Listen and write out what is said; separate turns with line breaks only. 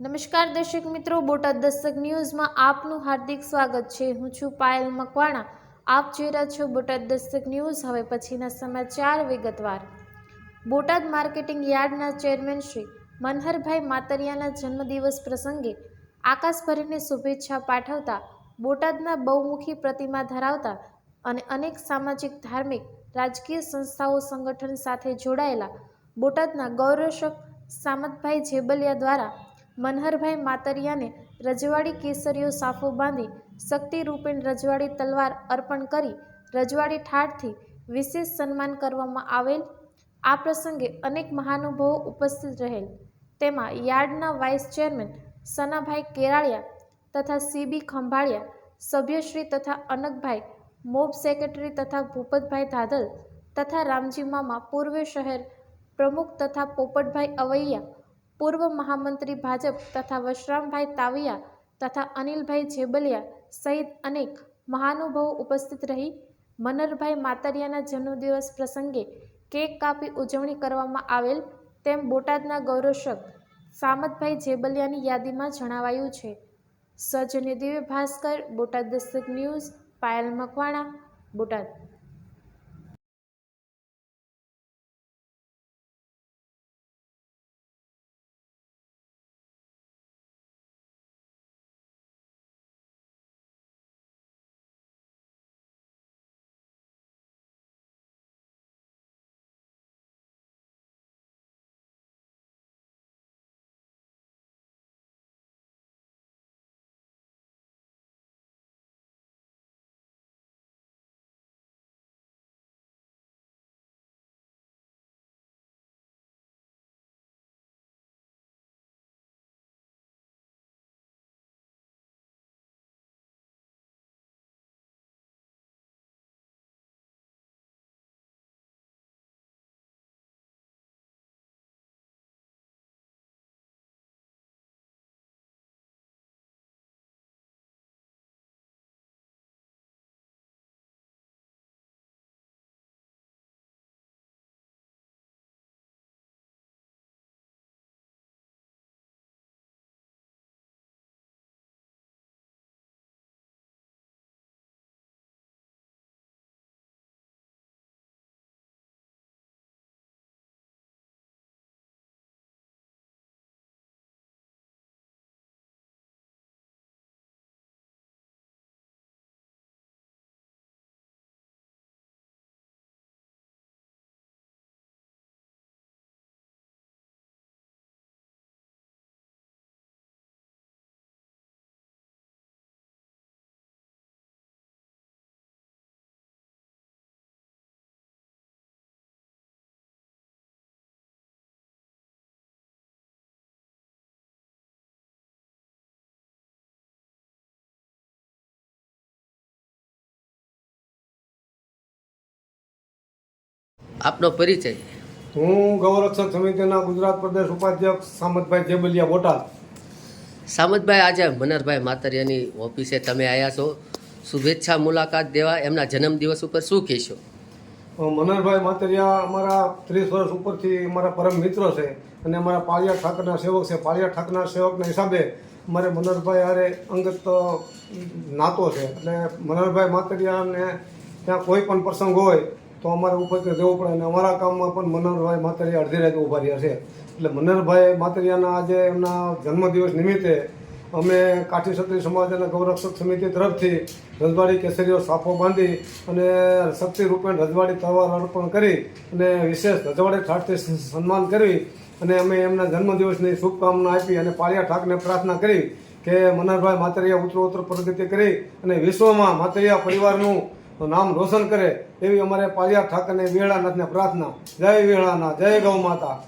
નમસ્કાર દર્શક મિત્રો, બોટાદ દસ્તક ન્યૂઝમાં આપનું હાર્દિક સ્વાગત છે. હું છું પાયલ મકવાણા. આપ જોઈ રહ્યા છો બોટાદ દસ્તક ન્યૂઝ. હવે પછીના સમાચાર વિગતવાર. બોટાદ માર્કેટિંગ યાર્ડના ચેરમેન શ્રી મનહરભાઈ માતરિયાના જન્મદિવસ પ્રસંગે આકાશ ભરીને શુભેચ્છા પાઠવતા બોટાદના બહુમુખી પ્રતિમા ધરાવતા અને અનેક સામાજિક, ધાર્મિક, રાજકીય સંસ્થાઓ સંગઠન સાથે જોડાયેલા બોટાદના ગૌરવશક સામતભાઈ જેબલિયા દ્વારા મનહરભાઈ માતરિયાને રજવાડી કેસરીઓ સાફો બાંધી શક્તિ રૂપેણ રજવાડી તલવાર અર્પણ કરી રજવાડી ઠાઠથી વિશેષ સન્માન કરવામાં આવેલ. આ પ્રસંગે અનેક મહાનુભાવો ઉપસ્થિત રહેલ. તેમાં યાર્ડના વાઇસ ચેરમેન સનાભાઈ કેરાળિયા તથા સીબી ખંભાળિયા, સભ્યશ્રી તથા અનકભાઈ મોબ સેક્રેટરી તથા ભૂપતભાઈ ધાધલ તથા રામજી મામા, પૂર્વે શહેર પ્રમુખ તથા પોપટભાઈ અવૈયા પૂર્વ મહામંત્રી ભાજપ તથા વશરામભાઈ તાવિયા તથા અનિલભાઈ જેબલિયા સહિત અનેક મહાનુભાવો ઉપસ્થિત રહી મનરભાઈ માતરિયાના જન્મદિવસ પ્રસંગે કેક કાપી ઉજવણી કરવામાં આવેલ તેમ બોટાદના ગૌરવશક સામતભાઈ જેબલિયાની યાદીમાં જણાવાયું છે. સજની દિવ્ય ભાસ્કર, બોટાદ દસ્તક ન્યૂઝ, પાયલ મકવાણા, બોટાદ.
આપનો પરિચય.
હું ગૌરક્ષક સમિતિના ગુજરાત પ્રદેશ ઉપાધ્યક્ષ સામતભાઈ જેબલિયા બોટાદ.
સામતભાઈ આજે મનરભાઈ માતરિયાની ઓફિસે તમે આવ્યા છો. શુભેચ્છા મુલાકાત દેવા એમના જન્મદિવસ ઉપર શું કહેશો?
મનરભાઈ માતરિયા અમારા ત્રીસ વર્ષ ઉપરથી અમારા પરમ મિત્ર છે અને અમારા પાળિયા ઠાકરના સેવક છે. પાળિયા ઠાકરના સેવકના હિસાબે મારે મનરભાઈ આરે અંગત નાતો છે. એટલે મનરભાઈ માતરિયાને ત્યાં કોઈ પણ પ્રસંગ હોય તો અમારે ઉપસ્થિત રહેવું પડે અને અમારા કામમાં પણ મનોહરભાઈ માતરિયા અડધી રાતે ઊભા રહ્યા છે. એટલે મનોહરભાઈ માતરિયાના આજે એમના જન્મદિવસ નિમિત્તે અમે કાઠી ક્ષત્રિય સમાજ અને ગૌરક્ષક સમિતિ તરફથી રજવાડી કેસરીઓ સાફો બાંધી અને શક્તિ રૂપેણ રજવાડી તહેવાર અર્પણ કરી અને વિશેષ રજવાડી ઠાઠથી સન્માન કરી અને અમે એમના જન્મદિવસની શુભકામના આપી અને પાળિયા ઠાકને પ્રાર્થના કરી કે મનહરભાઈ માતરિયા ઉત્તરોત્તર પ્રગતિ કરી અને વિશ્વમાં માતરિયા પરિવારનું નામ રોશન કરે એવી અમારે પાલિયા ઠાકરને વેળાનાથને પ્રાર્થના. જય વેળાનાથ જય ગૌ માતા.